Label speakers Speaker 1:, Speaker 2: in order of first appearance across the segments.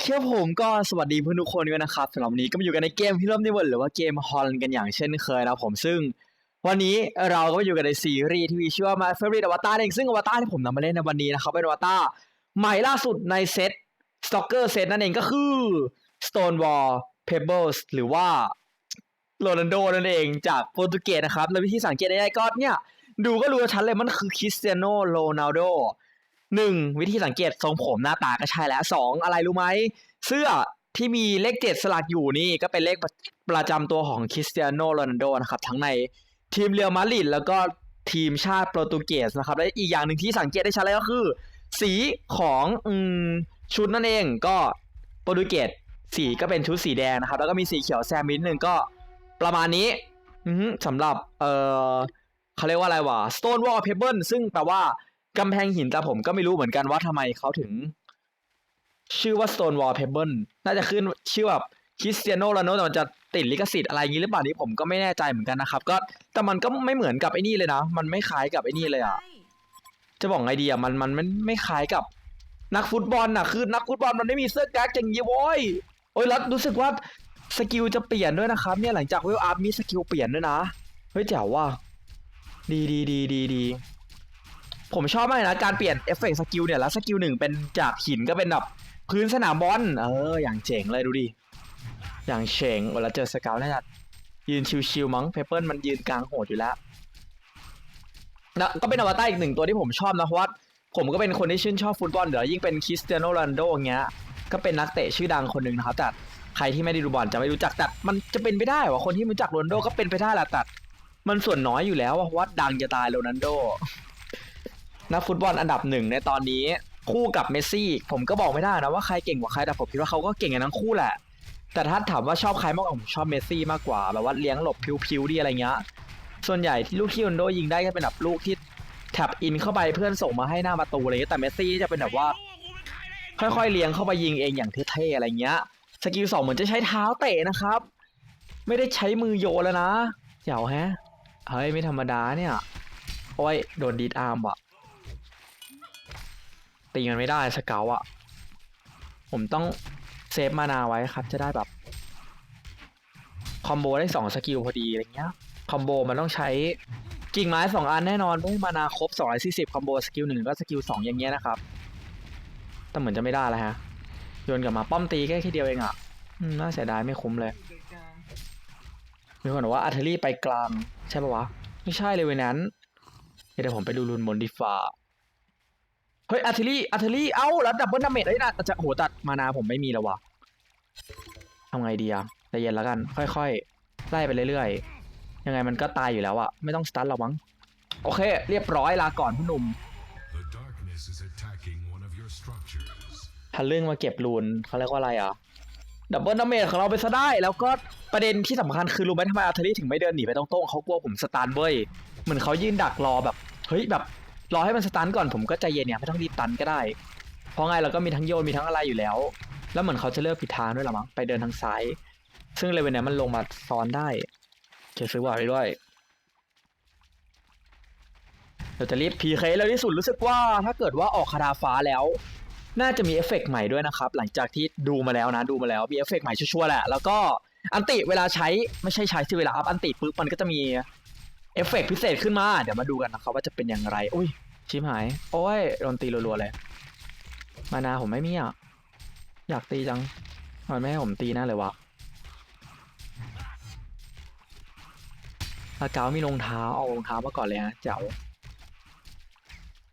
Speaker 1: เคผมก็สวัสดีเพื่อนทุกคนด้วยนะครับสำหรับวันนี้ก็มาอยู่กันในเกมที่เริ่มในวันหรือว่าเกมฮอลกันอย่างเช่นเคยนะผมซึ่ง วันนี้เราก็มาอยู่กันในซีรีส์ที่มีชื่อว่า My Favorite Avatar เองซึ่งอวตารที่ผมนำมาเล่นในวันนี้นะครับเป็นอวตารใหม่ล่าสุดในเซต Stalker เซตนั่นเองก็คือ Stonewall Pebbles หรือว่าโรนัลโดนั่นเองจากโปรตุเกสนะครับแล้ววิธีสังเกตได้ก็เนี่ยดูก็รู้ชัดเลยมันคือคริสเตียโนโรนัลโด หนึ่งวิธีสังเกตทรงผมหน้าตาก็ใช่แล้วสองอะไรรู้ไหม เสื้อที่มีเลขเจ็ดสลักอยู่นี่ก็เป็นเลขประจำตัวของคริสเตียโนโรนัลโดนะครับ ทั้งในทีมเรียลมาดริดแล้วก็ทีมชาติโปรตุเกสนะครับ และอีกอย่างหนึ่งที่สังเกตได้ชัดเลยก็คือ สีของอชุดนั่นเองก็โปรตุเกสสีก็เป็นชุดสีแดงนะครับ แล้วก็มีสีเขียวแซมนิดนึงก็ประมาณนี้สำหรับเออเขาเรียกว่าอะไรวะ Stone Wall Pebble ซึ่งแปลว่า กำแพงหินแต่ผมก็ไม่รู้เหมือนกันว่าทำไมเขาถึง ชื่อว่า Stonewall Pebble น่าจะขึ้นชื่อแบบคริสเตียโนโรนัลโดแต่มันจะติดลิขสิทธิ์อะไรอย่างนี้หรือเปล่านี่ผมก็ไม่แน่ใจเหมือนกันนะครับ ก็แต่มันก็ไม่เหมือนกับไอ้นี่เลยนะ มันไม่คล้ายกับไอ้นี่เลยอะจะบอกไงดีอะมันมันไม่ไม่คล้ายกับนักฟุตบอลน่ะคือนักฟุตบอลมันไม่มีเสื้อกั๊กอย่างนี้โว้ยโอ้ยแล้วรู้สึกว่าสกิลจะเปลี่ยนด้วยนะครับ เนี่ยหลังจากเวลอัพมีสกิลเปลี่ยนด้วยนะเฮ้ยแจ๋วว่ะดีดีดีดีดี ผมชอบมากเลยนะการเปลี่ยนเอฟเฟกต์สกิลเนี่ยแล้วสกิลหนึ่งเป็นจากหินก็เป็นแบบพื้นสนามบอลเอออย่างเจ๋งเลยดูดิ อย่างเจ๋งเวลาเจอสเกลน่าจะยืนชิวๆมั้งเพเปิลมันยืนกลางโหดอยู่แล้วนะก็เป็นอวตารอีกหนึ่งตัวที่ผมชอบนะเพราะว่าผมก็เป็นคนที่ชื่นชอบฟุตบอลเดี๋ยวยิ่งเป็นคริสเตียโนโรนโดอย่างเงี้ยก็เป็นนักเตะชื่อดังคนหนึ่งนะครับแต่ใครที่ไม่ได้ดูบอลจะไม่รู้จักแต่มันจะเป็นไปได้ว่าคนที่รู้จักโรนโดก็เป็นไปได้แหละแต่มันส่วนน้อยอยู่แล้วอะเพราว่าดังจะตายโรนัลโด นักฟุตบอลอันดับหนึ่งในตอนนี้คู่กับเมสซี่ ผมก็บอกไม่ได้นะว่าใครเก่งกว่าใครแต่ผมคิดว่าเขาก็เก่งกันทั้งคู่แหละ แต่ถ้าถามว่าชอบใครมากกว่าผมชอบเมสซี่มากกว่าแบบว่าเลี้ยงหลบพิวๆดีอะไรเงี้ยส่วนใหญ่ที่ลูกที่โรนโดยิงได้ก็เป็นแบบลูกที่แท็บอินเข้าไปเพื่อนส่งมาให้หน้าประตูอะไรเงี้ยแต่เมสซี่จะเป็นแบบว่า ค่อยๆเลี้ยงเข้าไปยิงเองอย่างเท่ๆอะไรเงี้ยสกิลสองเหมือนจะใช้เท้าเตะนะครับ ไม่ได้ใช้มือโยนแล้วนะเจ๋วแฮะเฮ้ยไม่ธรรมดาเนี่ยโอ้ยโดนดีดอาร์มว่ะ ตีมันไม่ได้สเกลอะผมต้องเซฟมานาไว้ครับ จะได้แบบคอมโบได้สองสกิลพอดีอะไรเงี้ยคอมโบมันต้องใช้กิ่งไม้สองอันแน่นอนเพื่มานาครบสองร้อยสี่สิบคอมโบสกิลหนึ่งก็สกิลสองอย่างเงี้ยนะครับแต่เหมือนจะไม่ได้แล้วฮะโยนกลับมาป้อมตีแค่แค่เดียวเองอะน่าเสียดายไม่คุ้มเลยมีคนบอกว่าอาร์เทอรี่ไปกลาง ใช่ปะวะ ไม่ใช่เลยเว้ยนั้นเดี๋ยวผมไปดูรุนบนดีฟ้า เฮ้ยอาร์เทอรี่อาร์เทอรี่เอ้าแล้วดับเบิลดาเมจไอ้ยนะจะโหตัดมานาผมไม่มีแล้ววะทำไงดีอะใจเย็นแล้วกัน ค่อยๆ ไล่ไปเรื่อยๆ ยังไงมันก็ตายอยู่แล้วอะไม่ต้องสตันหรอกมั้ง โอเค เรียบร้อยลาก่อนผู้หนุ่ม
Speaker 2: The darkness is attacking one of your structures.
Speaker 1: ทะลึ่งมาเก็บรูนเขาเรียกว่าอะไรอะดับเบิลดาเมจของเราไปซะได้ แล้วก็ประเด็นที่สำคัญคือรู้ไหมทำไมอาร์เทอรี่ถึงไม่เดินหนีไปตรงๆเขากลัวผมสตันเว้ยเหมือนเขายืนดักรอแบบเฮ้ยแบบ รอให้มันสตันก่อนผมก็ใจเย็นเนี่ยไม่ต้องรีบตันก็ได้ เพราะไงเราก็มีทั้งโยนมีทั้งอะไรอยู่แล้ว แล้วเหมือนเขาจะเลือกผิดทางด้วยละมั้งไปเดินทางซ้าย ซึ่งเลยวันนี้มันลงมาซ้อนได้เก็บซื้อว่าไปด้วยเราจะรีบ PK แล้วที่สุดรู้สึกว่าถ้าเกิดว่าออกคาราฟ้าแล้ว น่าจะมีเอฟเฟกต์ใหม่ด้วยนะครับ หลังจากที่ดูมาแล้วนะดูมาแล้วมีเอฟเฟกต์ใหม่ชัวร์แหละแล้วก็อันติเวลาใช้ไม่ใช่ใช้สิเวลาอัพอันติปุ๊บมันก็จะมี เอฟเฟกต์พิเศษขึ้นมา เดี๋ยวมาดูกันนะครับว่าจะเป็นอย่างไร อุ้ย ชิมหาย โอ้ย โดนตีรัวๆเลย มานาผมไม่มีอะ อยากตีจัง มันไม่ให้ผมตีแน่เลยวะอาเกามีรองเท้า เอารองเท้ามาก่อนเลยฮะ เจ๋ว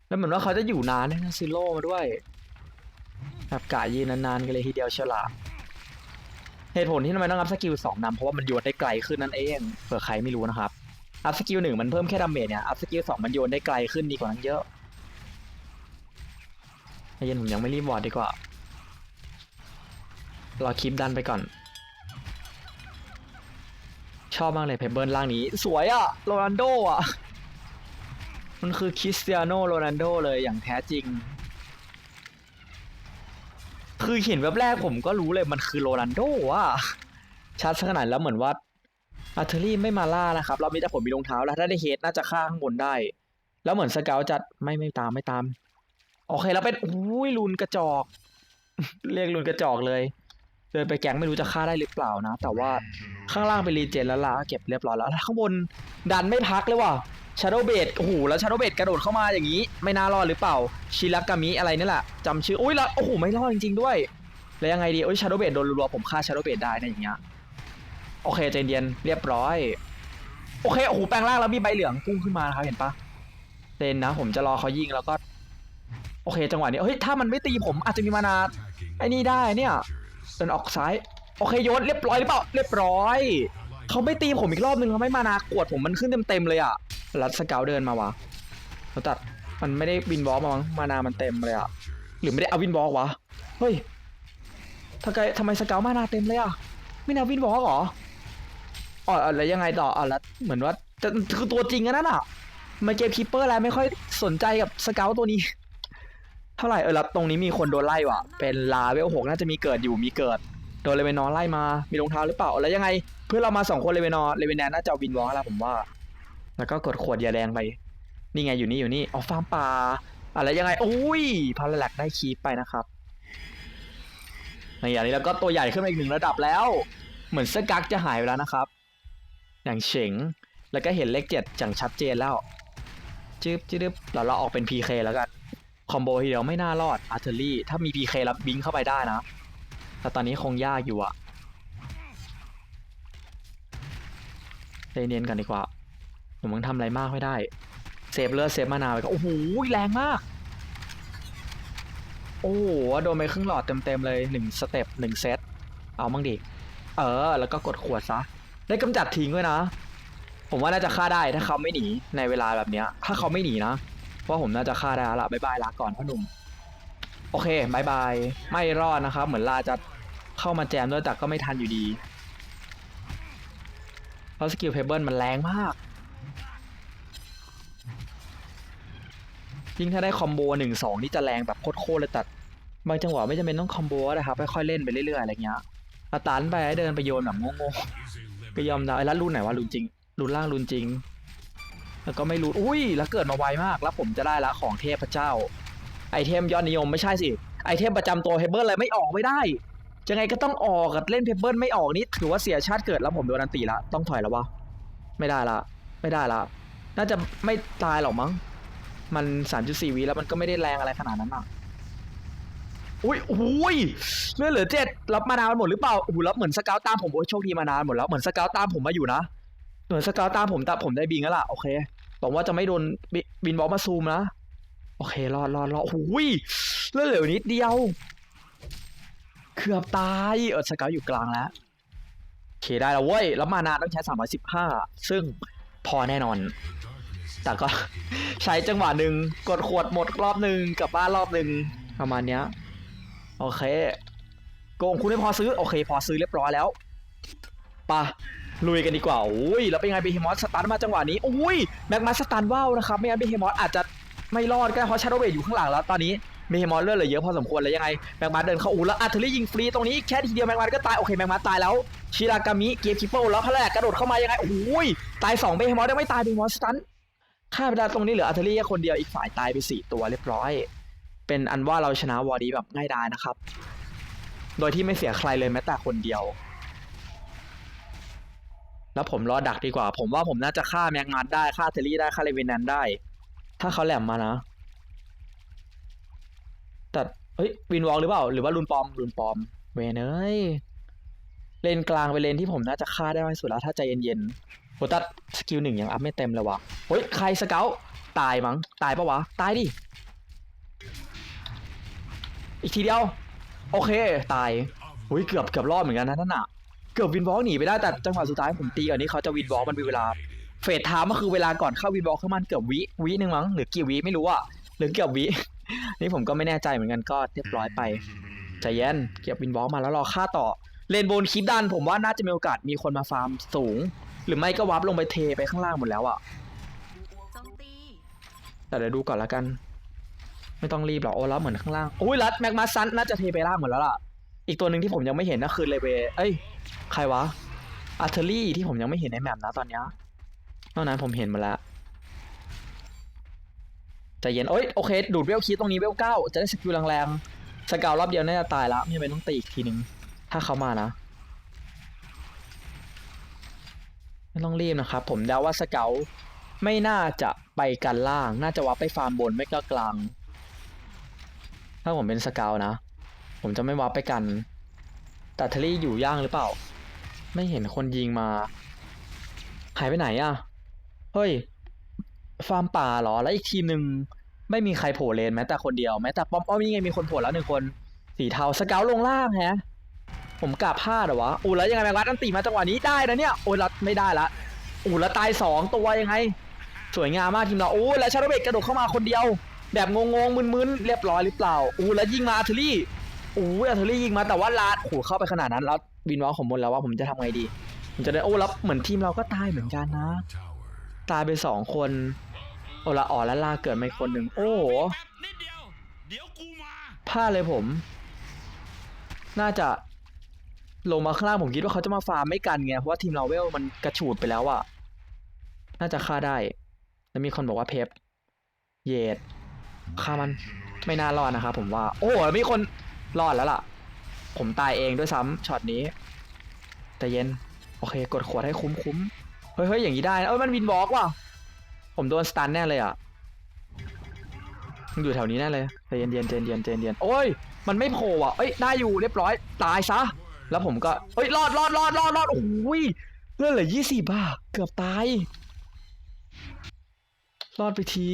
Speaker 1: แล้วเหมือนว่าเขาจะอยู่นานด้วยนะซิโร่มาด้วยแบบกะยืนนานๆกันเลยทีเดียวเชียวล่ะเหตุผลที่ทำไมต้องอัพสกิลสองนำเพราะว่ามันโยนได้ไกลขึ้นนั่นเอง เผื่อใครไม่รู้นะครับ อัพสกิลหนึ่งมันเพิ่มแค่ดาเมจเนี่ย อัพสกิลสองมันโยนได้ไกลขึ้นดีกว่านั้นเยอะใจเย็นผมยังไม่รีบวอร์ดดีกว่า รอคลิปดันไปก่อน ชอบมากเลยเพเบิลล่างนี้ สวยอะโรนัลโดอะมันคือคริสเตียโนโรนัลโดเลยอย่างแท้จริง คือเห็นแวบแรกผมก็รู้เลยมันคือโรนัลโดว่ะชัดขนาดแล้วเหมือนว่า อาร์เทอรี่ไม่มาล่านะครับ เรามีแต่ผมมีรองเท้าแล้วถ้าได้เฮดน่าจะฆ่าข้างบนได้ แล้วเหมือนสเกลจัดไม่ไม่ตามไม่ตาม โอเคแล้วเป็นอุ้ยลุนกระจอก เรียกลุนกระจอกเลย เดินไปแก๊งไม่รู้จะฆ่าได้หรือเปล่านะ แต่ว่าข้างล่างเป็นรีเจนแล้วลาเก็บเรียบร้อยแล้วข้างบนดันไม่พักเลยว่ะชาโดเบดโอ้โหแล้วชาโดเบดกระโดดเข้ามาอย่างนี้ ไม่น่ารอดหรือเปล่า ชิรากกามิอะไรนี่แหละจำชื่ออุ้ยแล้วโอ้โหไม่รอดจริงๆด้วย แล้วยังไงดีโอ้ยชาโดเบดโดนรัวผมฆ่าชาโดเบดได้นะอย่างเงี้ย โอเคใจเย็นเรียบร้อย โอเคโอ้โหแปลงร่างแล้วมีใบเหลืองพุ่งขึ้นมานะครับเห็นปะเต้นนะ ผมจะรอเขายิงแล้วก็ โอเค จังหวะนี้เฮ้ยถ้ามันไม่ตีผมอาจจะมีมานาไอ้นี่ได้เนี่ยเดินออกซ้าย โอเคโยนเรียบร้อยหรือเปล่าเรียบร้อยเขาไม่ตีผมอีกรอบนึงเขาไม่มานากวดผมมันขึ้นเต็มๆเลยอะรัดสเกลเดินมาวะเขาตัดมันไม่ได้วินบอลมามั้งมานามันเต็มเลยอะหรือไม่ได้เอาวินบอลวะเฮ้ยทำไมทำไมสเกลมานาเต็มเลยอะไม่นาวินบอลหรอ อ๋อแล้วยังไงต่ออะแล้วเหมือนว่าแต่คือตัวจริงอะนั่นอะมาเกมคีเปอร์อะไรไม่ค่อยสนใจกับสเกลตัวนี้ เท่าไหร่เออแล้วตรงนี้มีคนโดนไล่ว่ะ เป็นลาเวลหกน่าจะมีเกิดอยู่มีเกิดโดนเลเวนอ์ไล่มา มีรองเท้าหรือเปล่า แล้วยังไง เพื่อนเรามาสองคนเลเวนอ์เลเวนแนนน่าจะวินวอลแล้วผมว่า แล้วก็กดขวดยาแดงไป นี่ไงอยู่นี่อยู่นี่ เอาฟาร์มป่า อะไรยังไง อุ้ยพาราแลกได้คีปไปนะครับในอย่างนี้แล้วก็ตัวใหญ่ขึ้นมาอีกหนึ่งระดับแล้ว เหมือนเกักจะหายไปแล้วนะครับ อย่างเฉงแล้วก็เห็นเลขเจ็ดอย่างชัดเจนแล้วจึ๊บจึ๊บเราเราออกเป็น PK แล้วกันคอมโบทีเดียวไม่น่ารอดอาร์เทอรี่ถ้ามี PK รับบิงเข้าไปได้นะ แต่ตอนนี้คงยากอยู่อะใจเนียนกันดีกว่าผมมึงทำอะไรมากไม่ได้เซฟเลือดเซฟมานาวไปก็โอ้โหแรงมาก โอ้โหโดนไปครึ่งหลอดเต็มๆเลยหนึ่งสเต็ปหนึ่งเซตเอามั่งดิเออ แล้วก็กดขวดซะ ได้กำจัดทิ้งด้วยนะ ผมว่าน่าจะฆ่าได้ถ้าเขาไม่หนีในเวลาแบบเนี้ย ถ้าเขาไม่หนีนะเพราะผมน่าจะฆ่าได้ละบายบายลาก่อนพ่อหนุ่ม โอเคบายบายไม่รอดนะครับ เหมือนลาจะเข้ามาแจมด้วยแต่ก็ไม่ทันอยู่ดี เพราะสกิลเพเบิลมันแรงมาก ยิ่งถ้าได้คอมโบหนึ่งสองนี่จะแรงแบบโคตรเลยแต่บางจังหวะไม่จำเป็นต้องคอมโบก็ได้ครับค่อยๆเล่นไปเรื่อยๆอะไรเงี้ยอาตันไปเดินไปโยนแบบโง่ๆ ก็ยอมได้ล้วรุ่นไหนวะรุ่นจริงรุ่นล่างรุ่นจริง แล้วก็ไม่รู้อุ้ยแล้วเกิดมาไวมากแล้วผมจะได้ละของเทพเจ้า ไอเทมยอดนิยมไม่ใช่สิไอเทมประจำตัวเพเบิลอะไรไม่ออกไม่ได้ยังไงก็ต้องออกอะเล่นเพเบิลไม่ออกนี่ถือว่าเสียชาติเกิดแล้วผมโดนอันตีละต้องถอยแล้ววะไม่ได้ละ ไม่ได้ละ น่าจะไม่ตายหรอกมั้งมัน 3.4วิแล้วมันก็ไม่ได้แรงอะไรขนาดนั้นอะ อุ้ยอุ้ยเลือดเหลือเจ็ดรับมานานหมดหรือเปล่าโอ้โหรับเหมือนสเกลตามผมโอ้ยโชคดีมานานหมดแล้วเหมือนสเกลตามผมมาอยู่นะเหมือนสเกลตามผมแต่ผมได้บิงแล้วล่ะโอเคหวังว่าจะไม่โดนบิบินบอลมาซูมนะโอเครอดรอดรอดโอ้ยเลือดเหลือนิดเดียวเกือบตายเออสเกลอยู่กลางแล้วโอเคได้แล้วเว้ยแล้วมานานต้องใช้315ซึ่งพอแน่นอนแต่ก็ใช้จังหวะหนึ่งกดขวดหมดรอบหนึ่งกลับบ้านรอบหนึ่งประมาณเนี้ย โอเค โกงคุณไม่พอซื้อ โอเค พอซื้อเรียบร้อยแล้วปะลุยกันดีกว่าอุ้ยแล้วเป็นไงเบเฮมอสสตาร์ทมาจังหวะนี้อุ้ยแม็กมาสตันว่าวนะครับไม่งั้นเบเฮมอสอาจจะไม่รอดก็ได้เพราะชาโดเวทอยู่ข้างหลังแล้วตอนนี้เบเฮมอสเลือดเหลือเยอะพอสมควรเลยยังไงแม็กมาเดินเข้าอูแล้วอาร์เทอรี่ยิงฟรีตรงนี้แค่ทีเดียวแม็กมาก็ตายโอเคแม็กมาตายแล้วชิรากามิเกียร์คิปเปิลแล้วพระแรกกระโดดเข้ามายังไงโอ้ยตายสองเบเฮมอสยังไม่ตายเบเฮมอสสตันฆ่าไปได้ตรงนี้เหลืออาร์เทอรี่แค่คนเดียวอีกฝ่ายตายไปสี่ตัวเรียบร้อย เป็นอันว่าเราชนะวอร์ดีแบบง่ายดายนะครับ โดยที่ไม่เสียใครเลยแม้แต่คนเดียว แล้วผมรอดักดีกว่า ผมว่าผมน่าจะฆ่าแมงมัดได้ฆ่าเทอรี่ได้ฆ่าเลวินแนนได้ ถ้าเขาแหลมมานะ แต่เฮ้ยวินวอลหรือเปล่า หรือว่าลุนปอมลุนปอม เวนเอ้ยเลนกลางไปเลนที่ผมน่าจะฆ่าได้มากที่สุดแล้วถ้าใจเย็นๆโหตัดสกิลหนึ่งยังอัพไม่เต็มเลยว่ะเฮ้ยใครสเกลตายมั้งตายปะวะ ตายดิ อีกทีเดียว โอเค ตายอุ้ยเกือบเกือบรอดเหมือนกันนะนั่นน่ะ เกือบวินวอล์กหนีไปได้แต่จังหวะสุดท้ายผมตีก่อนนี้เขาจะวินวอล์กมันมีเวลา เฟสไทม์ก็คือเวลาก่อนเข้าวินวอล์กเข้ามันเกือบวิวิหนึ่งมั้งหรือกี่วิไม่รู้อะหรือเกือบวิ นี่ผมก็ไม่แน่ใจเหมือนกันก็เรียบร้อยไปใจเย็นเก็บวินวอล์กมาแล้วรอฆ่าต่อเลนโบนคิดดันผมว่าน่าจะมีโอกาสมีคนมาฟาร์มสูง หรือไม่ก็วับลงไปเทไปข้างล่างหมดแล้วอะ
Speaker 3: โจมตี
Speaker 1: แต่เดี๋ยวดูก่อนละกัน ไม่ต้องรีบหรอกโอ้แล้วเหมือนข้างล่างโอ้ยรัดแม็กมาซันน่าจะเทไปล่างหมดแล้วล่ะ อีกตัวหนึ่งที่ผมยังไม่เห็นก็คือเลเวเอ้ย ใครวะอาร์เทอรี่ที่ผมยังไม่เห็นในแมปนะตอนเนี้ยนอกนั้นผมเห็นมาแล้วใจเย็นโอ้ยโอเค ดูดเวลคีตรงนี้เวลเก้าจะได้สกิลแรงๆสเกลรอบเดียวน่าจะตายล้วไม่จำเป็นต้องตีอีกทีหนึ่งถ้าเขามานะไม่ต้องรีบนะครับ ผมเดาว่าสเกลไม่น่าจะไปกันล่าง น่าจะวับไปฟาร์มบนไม่ก็กลาง ถ้าผมเป็นสเกลนะ ผมจะไม่วับไปกัน แต่ทะลี่อยู่ย่างหรือเปล่า ไม่เห็นคนยิงมา หายไปไหนอะเฮ้ย ฟาร์มป่าเหรอ แล้วอีกทีมหนึ่งไม่มีใครโผล่เลนแม้แต่คนเดียว แม้แต่ป้อมอ้อมนี่ไงมีคนโผล่แล้วหนึ่งคน สีเทาสเกลลงล่างแฮะ ผมกลับพลาดเหรอวะอูแล้วยังไงแมงวัดอันตีมาจังหวะนี้ได้นะเนี่ย โอ้ยรัดไม่ได้ละอูแล้วตายสองตัวยังไง สวยงามมากทีมเรา โอ้แล้วชาโดเบกกระโดดเข้ามาคนเดียว แบบงงๆมึนๆเรียบร้อยหรือเปล่าอูแล้วยิงมาอาร์เทอรี่อูอาร์เทอรี่ยิงมาแต่ว่าลาดโหเข้าไปขนาดนั้นแล้ววินวอลผมหมดแล้วว่าผมจะทำไงดีผมจะได้โอ้แล้วเหมือนทีมเราก็ตายเหมือนกันนะ ตายไปสองคนโอละอ๋อแล้วลาเกิดมาอีกคนหนึ่งโอ้โหพลาดเลยผม น่าจะลงมาข้างล่างผมคิดว่าเขาจะมาฟาร์มไม่กันไงเพราะว่าทีมเราเวลมันกระฉูดไปแล้วอะน่าจะฆ่าได้ แล้วมีคนบอกว่าเพปเยด ฆ่ามันไม่น่ารอดนะครับผมว่า โอ้โหมีคนรอดแล้วล่ะ ผมตายเองด้วยซ้ำช็อตนี้ แต่เย็น โอเค กดขวดให้คุ้มคุ้มเฮ้ยเฮ้ยอย่างนี้ได้เอ้ยมันวินบล็อกว่ะผมโดนสตันแน่เลยอะอยู่แถวนี้แน่เลยใจเย็นเย็นๆใจเย็นๆใจเย็นโอ้ย มันไม่โผล่อะเอ้ยได้อยู่เรียบร้อย ตายซะ แล้วผมก็เอ้ยรอดรอดรอดรอดรอดโอ้ยเลือดเหลือยี่สิบาเกือบตาย รอดไปที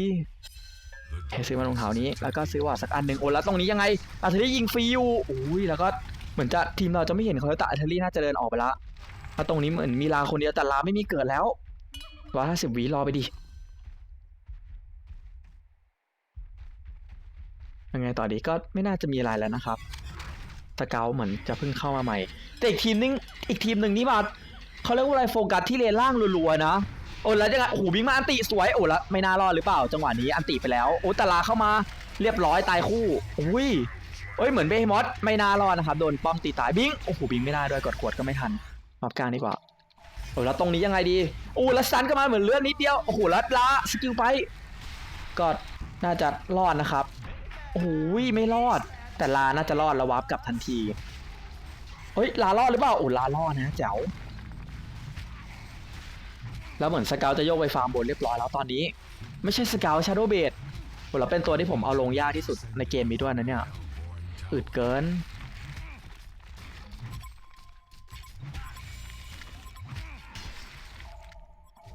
Speaker 1: ซื้อมารองเท้านี้ แล้วก็ซื้อว่าดสักอันหนึ่งโอ้แล้วตรงนี้ยังไงอาร์เทอรี่ยิงฟรีอยู่อุ้ยแล้วก็เหมือนจะทีมเราจะไม่เห็นเขาแล้วแต่อาร์เทอรี่น่าจะเดินออกไปละแล้วตรงนี้เหมือนมีลาคนเดียวแต่ลาไม่มีเกิดแล้วร้อยห้าสิบวิรอไปดิยังไงต่อดีก็ไม่น่าจะมีอะไรแล้วนะครับสเกลเหมือนจะเพิ่งเข้ามาใหม่ แต่อีกทีมนึงอีกทีมหนึ่งนี่มาเขาเรียกว่าอะไรโฟกัสที่เลนล่างรัวๆนะ โอ้แล้วยังไงโอ้โหวิ่งมาอันติสวยโอ้แล้วไม่น่ารอดหรือเปล่า จังหวะนี้อันติไปแล้วโอ้ตาลาเข้ามาเรียบร้อยตายคู่อุ้ยเอ้ยเหมือนเบฮมอสไม่น่ารอดนะครับโดนป้อมตีตายบิงโอ้โหบิงไม่ได้ด้วยกดขวดก็ไม่ทันมอบกลางดีกว่าโอ้แล้วตรงนี้ยังไงดีโอ้แล้วซันก็มาเหมือนเลือดนิดเดียวโอ้โหแล้วลาสกิลไปก็น่าจะรอดนะครับโอ้โหไม่รอด แต่ลาน่าจะรอดแล้ววาร์ปกลับทันทีเฮ้ยลารอดหรือเปล่าโอ้ลารอดนะแจ๋ว แล้วเหมือนสเกลจะโยกไปฟาร์มบนเรียบร้อยแล้วตอนนี้ ไม่ใช่สเกลชาร์โดเบดโหแล้วเป็นตัวที่ผมเอาลงยากที่สุดในเกมนี้ด้วยนะเนี่ยอึดเกิน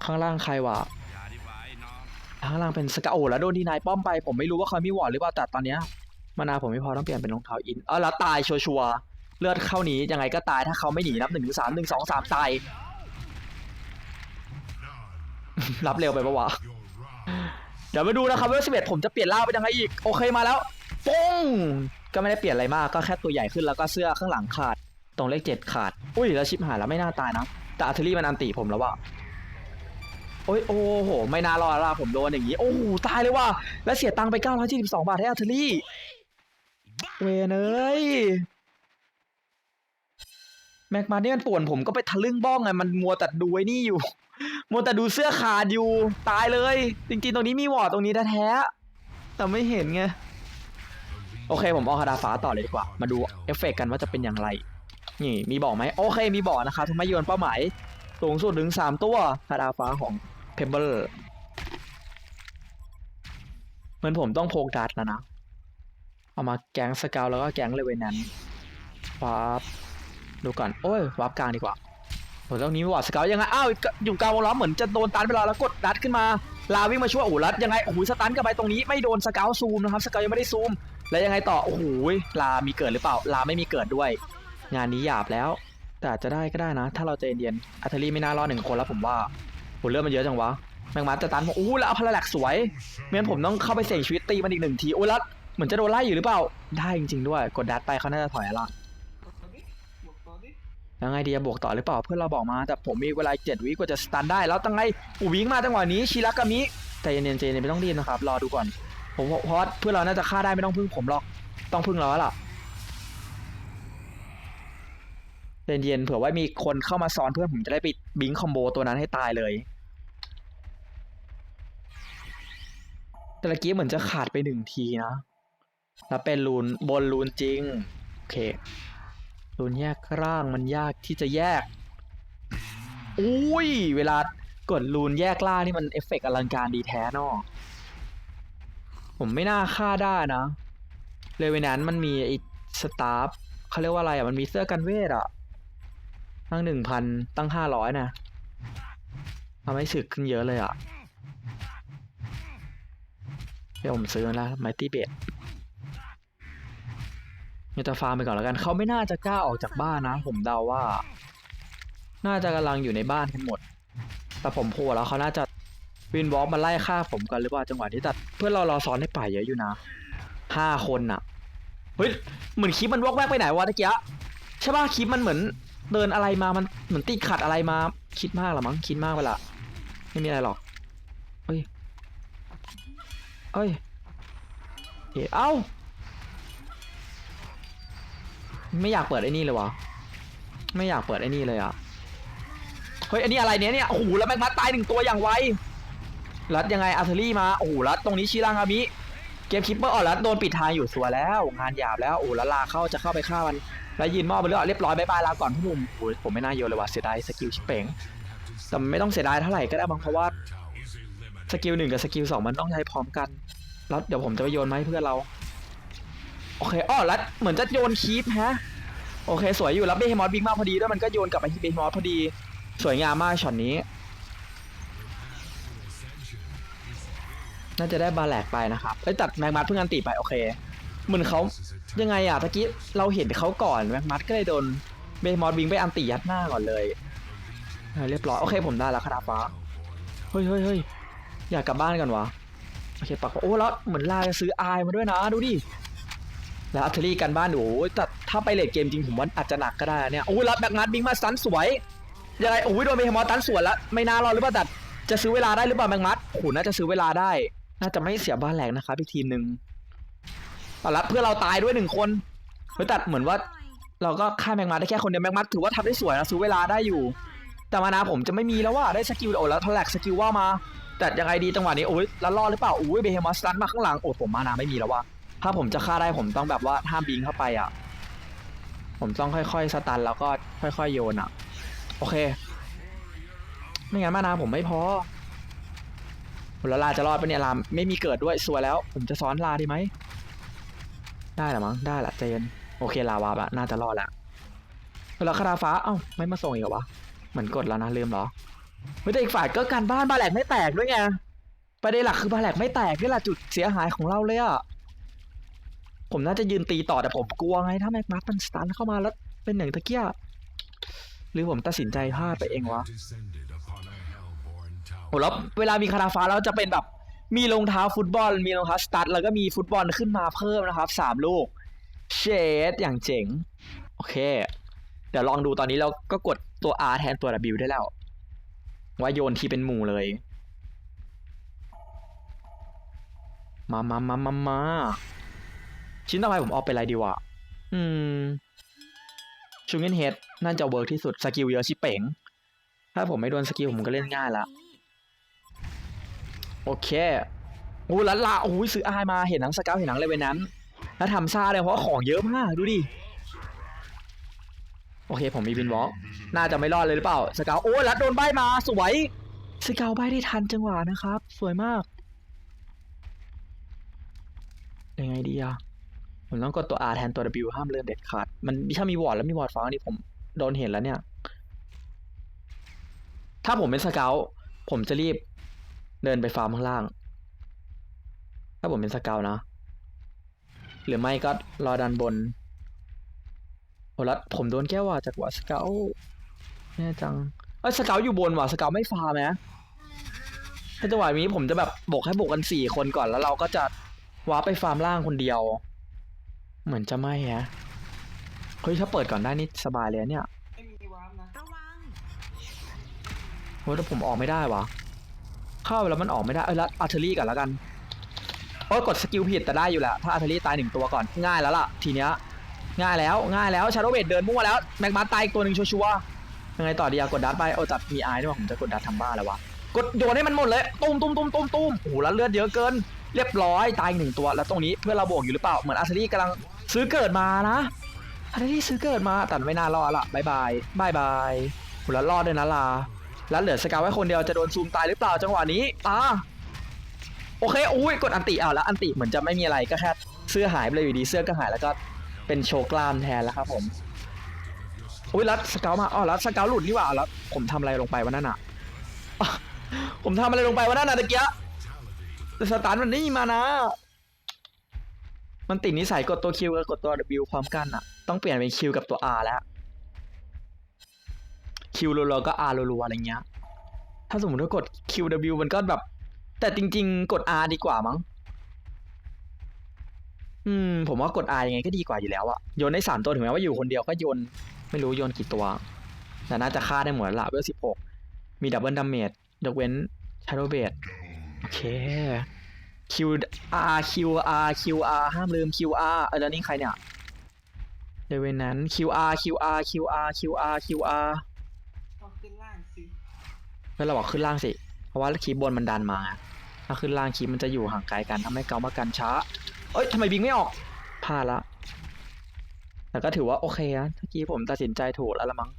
Speaker 1: ข้างล่างใครวะ
Speaker 3: อย่าดีกว่า
Speaker 1: ข้างล่างเป็นสเกลโอ้แล้วโดนดีนายป้อมไป ผมไม่รู้ว่าเขามีวอร์ดหรือเปล่าแต่ตอนเนี้ยมานาผมไม่พอต้องเปลี่ยนเป็นรองเท้าอินเออแล้วตายชัวร์เลือดเข้าหนียังไงก็ตายถ้าเขาไม่หนีนับหนึ่งถึงสามหนึ่งสองสามตาย รับเร็วไปปะวะ
Speaker 2: You're wrong.
Speaker 1: เดี๋ยวมาดูนะครับว่าสิบเอ็ดผมจะเปลี่ยนล่างเป็นยังไงอีก โอเคมาแล้วปุ้งก็ไม่ได้เปลี่ยนอะไรมากก็แค่ตัวใหญ่ขึ้นแล้วก็เสื้อข้างหลังขาด ตรงเลขเจ็ดขาด อุ้ยแล้วชิปหายแล้วไม่น่าตายนะ แต่อาร์เทอรี่มันอันติผมแล้วว่ะโอ้ยโอ้โห ไม่น่ารอดละผมโดนอย่างนี้ โอ้โห ตายเลยว่ะ แล้วเสียตังค์ไป 972 บาทให้อาร์เทอรี่ เวนเอ้ยแม็กมาเนี่ยมันป่วนผมก็ไปทะลึ่งบ้องไง มันมัวแต่ดูไอ้นี่อยู่ มัวแต่ดูเสื้อขาดอยู่ตายเลย จริงๆ ตรงนี้มีวอร์ดตรงนี้แท้ๆแต่ไม่เห็นไง โอเคผมเอาคาดาฟ้าต่อเลยดีกว่า มาดูเอฟเฟกต์กันว่าจะเป็นอย่างไร นี่มีบอกไหมโอเคมีบอกนะครับทำไมโยนเป้าหมายสูงสุดถึง 3 ตัวคาดาฟ้าของเพเบิลเหมือนผมต้องโพกดัดแล้วนะ เอามาแก๊งสเกลแล้วก็แก๊งเลเวนนั้นวับดูก่อน โอ้ยวับกลางดีกว่า โอ้ตรงนี้มีวอร์ดสเกลยังไง อ้าว อยู่กลางวงล้อมเหมือนจะโดนตันไปแล้วแล้วกดดัดขึ้นมา ลาวิ่งมาช่วยโอ้รัดยังไง โอ้โหสตันกลับไปตรงนี้ไม่โดนสเกลซูมนะครับ สเกลยังไม่ได้ซูม แล้วยังไงต่อ โอ้โห ลา มีเกิดหรือเปล่า ลาไม่มีเกิดด้วย งานนี้หยาบแล้ว แต่จะได้ก็ได้นะ ถ้าเราใจเย็นๆอัทลีไม่น่ารอดหนึ่งคนแล้วผมว่าโหเลือดมันเยอะจังวะ แมงมันจะตันผมอู้แล้วเอาพลาแลกสวยไม่งั้ผมต้องเข้าไปเสี่ยงชีวิตตีมันอีกหนึ่งที โอ้ยแล้วเหมือนจะโดนไล่อยู่หรือเปล่า ได้จริงๆด้วย กดดัดไปเขาน่าจะถอยละ ยังไงดีจะบวกต่อหรือเปล่าเพื่อนเราบอกมาแต่ผมมีเวลาเจ็ดวิกว่าจะสตันได้แล้วตั้งไงอูวิ่งมาจังหวะนี้ชิรากกามิแต่เย็นๆเจนไม่ต้องรีบนะครับรอดูก่อนผมเพราะเพื่อนเราน่าจะฆ่าได้ไม่ต้องพึ่งผมหรอกต้องพึ่งเราแล้วล่ะเย็นๆเผื่อว่ามีคนเข้ามาซ้อนเพื่อนผมจะได้ไปบิงคอมโบตัวนั้นให้ตายเลย แต่ละกี้เหมือนจะขาดไปหนึ่งทีนะ แล้วเป็นรูนบนรูนจริง โอเค รูนแยกร่างมันยากที่จะแยกอุ้ย เวลากดรูนแยกล่างนี่มันเอฟเฟกต์อลังการดีแท้เนอะผมไม่น่าฆ่าได้นะ เลยวันนั้นมันมีไอ้สตาฟเขาเรียกว่าอะไรอะ มันมีเสื้อกันเวทอะ ตั้งหนึ่งพันตั้งห้าร้อยนะทำให้สึกขึ้นเยอะเลยอะ เดี๋ยวผมซื้อแล้วไมตี้เบด มีแต่ฟาร์มไปก่อนแล้วกัน เขาไม่น่าจะกล้าออกจากบ้านนะ ผมเดาว่า น่าจะกำลังอยู่ในบ้านกันหมด แต่ผมโผล่แล้วเขาน่าจะวินวอล์กมาไล่ฆ่าผมกันหรือเปล่าจังหวะที่ตัดเพื่อนเรารอซ้อนในป่าเยอะอยู่นะห้าคนน่ะเฮ้ยเหมือนคลิปมันวอกแวกไปไหนวะตะเกียใช่ป่ะคลิปมันเหมือนเดินอะไรมามันเหมือนติดขัดอะไรมา คิดมากละมั้งคิดมากไปละไม่มีอะไรหรอกเฮ้ยเอ้ยเอ้า ไม่อยากเปิดไอ้นี่เลยวะไม่อยากเปิดไอ้นี่เลยอะเฮ้ยอันนี้อะไรเนี้ยเนี่ยโอ้โหแล้วแม็กมัดตายหนึ่งตัวอย่างไวรัดยังไงอาร์เทอรี่มาโอ้โหรัดตรงนี้ชิรางอามิเกมคิปเปอร์ออกแล้วโดนปิดทางอยู่สัวแล้วงานหยาบแล้วโอ้โหแล้วลาเข้าจะเข้าไปฆ่ามันแล้วยืนมอบไปเรื่อยเรียบร้อยบายบายลาก่อนพี่หนุ่มโอ้ยผมไม่น่าโยนเลยว่ะเสียดายสกิลชิเป๋งแต่ไม่ต้องเสียดายเท่าไหร่ก็ได้บางเพราะว่าสกิลหนึ่งกับสกิลสองมันต้องใช้พร้อมกันแล้วเดี๋ยวผมจะไปโยนมาให้เพื่อเรา โอเคอ้อแล้วเหมือนจะโยนคีปฮะ โอเค สวยอยู่แล้วเบฮมอสบิ๊กมากพอดีด้วยมันก็โยนกลับไปที่เบฮมอสพอดี สวยงามมากช็อตนี้ น่าจะได้บาแหลกไปนะครับเอ้ตัดแมงมัดเพิ่งอันติไปโอเค เหมือนเขายังไงอะตะกี้เราเห็นเขาก่อนแมงมัดก็เลยโดนเบฮมอสบิงไปอันติยัดหน้าก่อนเลยเรียบร้อยโอเคผมได้แล้วคาราฟ้าเฮ้ยเฮ้ยเฮ้ยอยากกลับบ้านกันวะโอเคปักโอ้แล้วเหมือนลาจะซื้ออายมาด้วยนะดูดิ แล้วอัลเทอรี่กันบ้านโอ้ยแต่ถ้าไปเลทเกมจริงผมว่าอาจจะหนักก็ได้เนี่ยโอ้ยรับแบกนัดบิงมาสตันสวยยังไงโอ้ยโดนเบฮมอสตันสวนแล้วไม่น่ารอดหรือเปล่าแต่จะซื้อเวลาได้หรือเปล่าแบงมัดโอ้น่าจะซื้อเวลาได้ น่าจะไม่เสียบ้านแหลกนะครับอีกทีมหนึ่งเอาละเพื่อเราตายด้วยหนึ่งคนเฮ้ยแต่เหมือนว่า เราก็ฆ่าแมงมัดได้แค่คนเดียวแมงมัดถือว่าทำได้สวยนะซื้อเวลาได้อยู่ แต่มานาผมจะไม่มีแล้วว่าได้สกิลโอ้แล้วทแลกสกิลว่ามาแต่ยังไงดีจังหวะนี้โอ้ยแล้วรอดหรือเปล่าโอ้ยเบเฮมอสตันมาข้างหลังโอ้ผมมานาไม่มีแล้วว่า ถ้าผมจะฆ่าได้ผมต้องแบบว่าห้ามบิงเข้าไปอะ ผมต้องค่อยๆสตันแล้วก็ค่อยๆโยนอะ โอเค ไม่งั้นมานาผมไม่พอแล้วลาจะรอดปะเนี่ยลาไม่มีเกิดด้วยสวยแล้ว ผมจะซ้อนลาดีไหม ได้ละมั้งได้ละเจน โอเคลาวาบะน่าจะรอดละแล้วคาราฟ้าเอ้าไม่มาส่งอีกเหรอวะเหมือนกดแล้วนะลืมเหรอเฮ้ยแต่อีกฝ่ายก็การบ้านบาแหลกไม่แตกด้วยไงประเด็นหลักคือบาแหลกไม่แตกนี่แหละจุดเสียหายของเราเลยอะ ผมน่าจะยืนตีต่อแต่ผมกลัวไง ถ้าแม็กมัสมันสตันเข้ามาแล้วเป็นอย่งตะเกียหรือผมตัดสินใจพลาดไปเองวะโอ้แล้วเวลามีคาราฟ้าแล้วจะเป็นแบบมีรองเท้าฟุตบอล มีรองเท้าสตัดแล้วก็มีฟุตบอลขึ้นมาเพิ่มนะครับสามลูก เชดอย่างเจ๋ง โอเค เดี๋ยวลองดูตอนนี้เราก็กดตัว R แทนตัว W ได้แล้ว ว่าโยนทีเป็นหมู่เลย มามามามามา ชิ้นต่อไปผมเอาไปอะไรดีวะ อืมชูเงินเฮดน่าจะเวิร์กที่สุด สกิลเยอะชิเป๋ง ถ้าผมไม่โดนสกิลผมก็เล่นง่ายละ โอเคโอ้ละละโอ้ยซื้ออายมาเห็นหนังสเกาเห็นหนังเลยเวนนั้น แล้วทำซ่าเลยเพราะของเยอะมาก ดูดิ โอเค ผมมีบินวอล์กน่าจะไม่รอดเลยหรือเปล่า สเกาโอ้ยล้วโดนใบมาสวย สเกาใบได้ทันจังหวะนะครับ สวยมากยังไงดีอะ ผมต้องกดตัว R แทนตัว W ห้ามเลื่อนเด็ดขาด มันถ้ามีวอร์ดแล้วมีวอร์ดฟ้านี่ผมโดนเห็นแล้วเนี่ย ถ้าผมเป็นสเกลผมจะรีบเดินไปฟาร์มข้างล่าง ถ้าผมเป็นสเกลนะ หรือไม่ก็รอดันบนโอ้แล้วผมโดนแก้วว่ะจากว่าสเกลแน่จัง เอ้ยสเกลอยู่บนว่ะสเกลไม่ฟาร์มนะถ้าจังหวะนี้ผมจะแบบบกให้บกกันสี่คนก่อนแล้วเราก็จะว้าร์ปไปฟาร์มล่างคนเดียว เหมือนจะไม่ฮะเฮ้ยถ้าเปิดก่อนได้นี่สบายเลยเนี่ย
Speaker 4: ระวัง
Speaker 1: โอ้ยแต่ผมออกไม่ได้วะเข้าแล้วมันออกไม่ได้เอ้ยแล้วอาร์เทอรี่ก่อนแล้วกันโอ้ยกดสกิลผิดแต่ได้อยู่แหละถ้าอาร์เทอรี่ตายหนึ่งตัวก่อนง่ายแล้วล่ะทีเนี้ยง่ายแล้วง่ายแล้วชาโดเวดเดินมั่วแล้วแม็กมาตายอีกตัวหนึ่งชัวร์ยังไงต่อดีอะกดดัดไปโอ้จัดมีไอด้วยว่ะผมจะกดดัดทำบ้าแล้ววะกดโยนให้มันหมดเลยตุ้มตุ้มตุ้มตุ้มตุ้มโอ้โหแล้วเลือดเยอะเกิน เรียบร้อยตายอีกหนึ่งตัวแล้วตรงนี้เพื่อนเราบวกอยู่หรือเปล่าเหมือนอาร์เรี่กำลัง ซื้อเกิดมานะอาร์เซรี่ซื้อเกิดมาแต่ไม่น่ารอดละบายบายบายบายหุ่นละรอดด้วยนะลา แล้วเหลือสกาวไว้คนเดียวจะโดนซูมตายหรือเปล่าจังหวะนี้อ่าโอเคอุ้ยกดอันติเอาแล้วอันติเหมือนจะไม่มีอะไรก็แค่เสื้อหายไปเลยอยู่ดีเสื้อก็หายแล้วก็เป็นโชกลามแทนแล้วครับผมอุ้ยแล้วสกาวมาอ๋อแล้วสกาวหลุดนี่หว่าแล้วผมทำอะไรลงไปวะนั่นอะผมทำอะไรลงไปวะนั่นน่ะตะเกียแต่สตาร์ทมันนี่มานะ มันติดนิสัยกดตัว Q กับกดตัว W พร้อมกันอะต้องเปลี่ยนเป็น Q กับตัว R แล้ว Q รัวๆก็ R รัวๆอะไรเงี้ย ถ้าสมมติว่ากด QW มันก็แบบ แต่จริง ๆ กด R ดีกว่ามั้ง อืม ผมว่ากด R ยังไงก็ดีกว่าอยู่แล้วอะโยนได้สามตัวถึงแม้ว่าอยู่คนเดียวก็โยน ไม่รู้โยนกี่ตัว แต่น่าจะฆ่าได้หมดแล้วละเวลสิบหกมีดับเบิลดาเมจยกเว้นชาร์โดเบดโอเค Q R Q R Q R ห้ามลืม Q R เออแล้วนี่ใครเนี่ยเดเวนนั้น Q R Q R Q R Q R Q R
Speaker 4: ต้องขึ้นล่างสิ
Speaker 1: เมื่อเราบอกขึ้นล่างสิ เพราะว่าคีบบนมันดันมา ถ้าขึ้นล่างคีบมันจะอยู่ห่างไกลกันทำให้เกามากันช้า เอ้ยทำไมบิงไม่ออกพลาดละแต่ก็ถือว่าโอเคนะเมื่อกี้ผมตัดสินใจถูกแล้วละมั้ง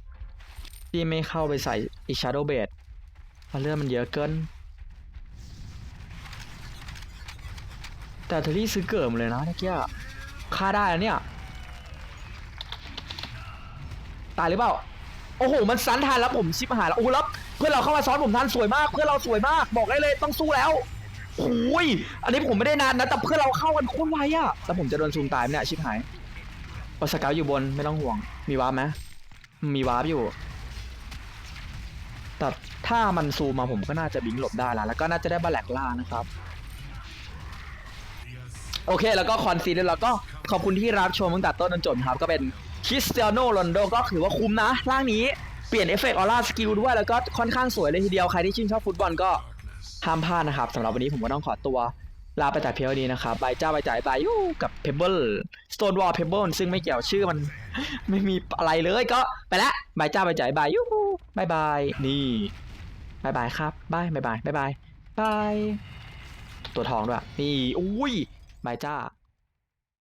Speaker 1: ที่ไม่เข้าไปใส่อีชาร์โดเบดเพราะเลือดมันเยอะเกิน แต่เทอรี่ซื้อเกิดมาเลยนะเมื่อกี้ฆ่าได้แล้วเนี่ย ตายหรือเปล่า โอ้โห มันซันทันแล้วผมชิบหายแล้ว โอ้แล้วเพื่อนเราเข้ามาซ้อนผมทันสวยมาก เพื่อนเราสวยมาก บอกได้เลยต้องสู้แล้วโอ้ย อันนี้ผมไม่ได้นานนะ แต่เพื่อนเราเข้ากันโคตรไวอะแล้วผมจะโดนซูมตายเนี่ยชิบหายโอสเกาอยู่บนไม่ต้องห่วง มีวาร์ปไหมมีวาร์ปอยู่ แต่ถ้ามันซูมมาผมก็น่าจะบิงหลบได้แล้วแล้วก็น่าจะได้บาแลกล่านะครับ โอเค แล้วก็คอนซีดแล้วก็ขอบคุณที่รับชมตั้งแต่ต้นจนจบครับ ก็เป็นคริสเตียโนโรนโดก็ถือว่าคุ้มนะ ร่างนี้เปลี่ยนเอฟเฟกต์ออร่าสกิลด้วย แล้วก็ค่อนข้างสวยเลยทีเดียวใครที่ชื่นชอบฟุตบอลก็ห้ามพลาดนะครับสำหรับวันนี้ผมก็ต้องขอตัวลาไปจากเพียงเท่านี้นะครับบายเจ้าบายจ่ายบายยูกับเพเบิลสโตนวอลเพเบิลซึ่งไม่เกี่ยวชื่อมันไม่มีอะไรเลยก็ไปละบายเจ้าบายจ่ายบายยูบายบายนี่บายบายครับบายบายบายบายบายตัวทองด้วยนี่อุ้ย บายจ้า